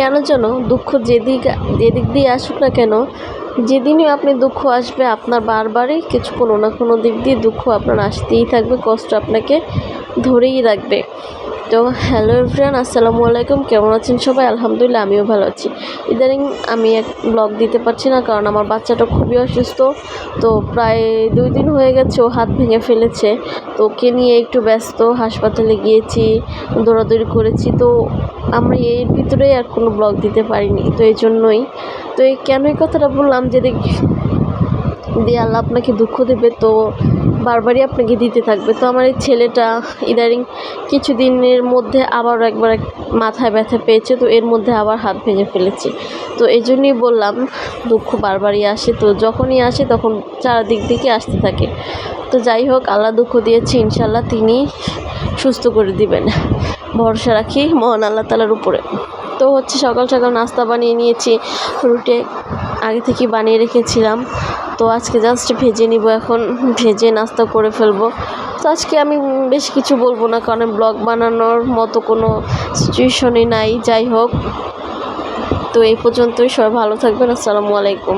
কেন যেন দুঃখ যেদিক যেদিক দিয়ে আসুক না কেন, যেদিনই আপনি দুঃখ আসবে আপনার বারবারই কিছু কোনো না কোনো দিক দিয়ে দুঃখ আপনার আসতেই থাকবে, কষ্ট আপনাকে ধরেই রাখবে। তো হ্যালো এভরিওয়ান, আসসালামু আলাইকুম। কেমন আছেন সবাই? আলহামদুলিল্লাহ, আমিও ভালো আছি। ইদানিং আমি এক ব্লগ দিতে পারছি না, কারণ আমার বাচ্চাটা খুবই অসুস্থ। তো প্রায় দুই দিন হয়ে গেছে, ও হাত ভেঙে ফেলেছে। তো ওকে নিয়ে একটু ব্যস্ত, হাসপাতালে গিয়েছি, দৌড়াদৌড়ি করেছি। তো আমরা এর ভিতরেই আর কোনো ব্লগ দিতে পারিনি, তো এই জন্যই। তো এই কেন এই কথাটা বললাম যে দেখ দিয়ে আল্লাহ আপনাকে দুঃখ দেবে, তো বারবারই আপনাকে দিতে থাকবে। তো আমার এই ছেলেটা ইদারিং কিছুদিনের মধ্যে আবার একবার এক মাথায় ব্যথা পেয়েছে, তো এর মধ্যে আবার হাত ভেঙে ফেলেছে। তো এই জন্যই বললাম, দুঃখ বারবারই আসে, তো যখনই আসে তখন চারদিক থেকে আসতে থাকে। তো যাই হোক, আল্লাহ দুঃখ দিয়েছে ইনশাল্লাহ তিনি সুস্থ করে দিবেন। ভরসা রাখি মহান আল্লাহ তালার উপরে। তো হচ্ছে সকাল সকাল নাস্তা বানিয়ে নিয়েছি, রুটে আগে থেকে বানিয়ে রেখেছিলাম। তো আজকে জাস্ট ভেজে নিব এখন। ভেজে নাস্তা করে ফেলব। তো আজকে আমি বেশ কিছু বলব না, কারণ ব্লগ বানানোর মতো কোনো সিচুয়েশনই নাই। যাই হোক, তো এই পর্যন্তই। সবাই ভালো থাকবেন। আসসালামু আলাইকুম।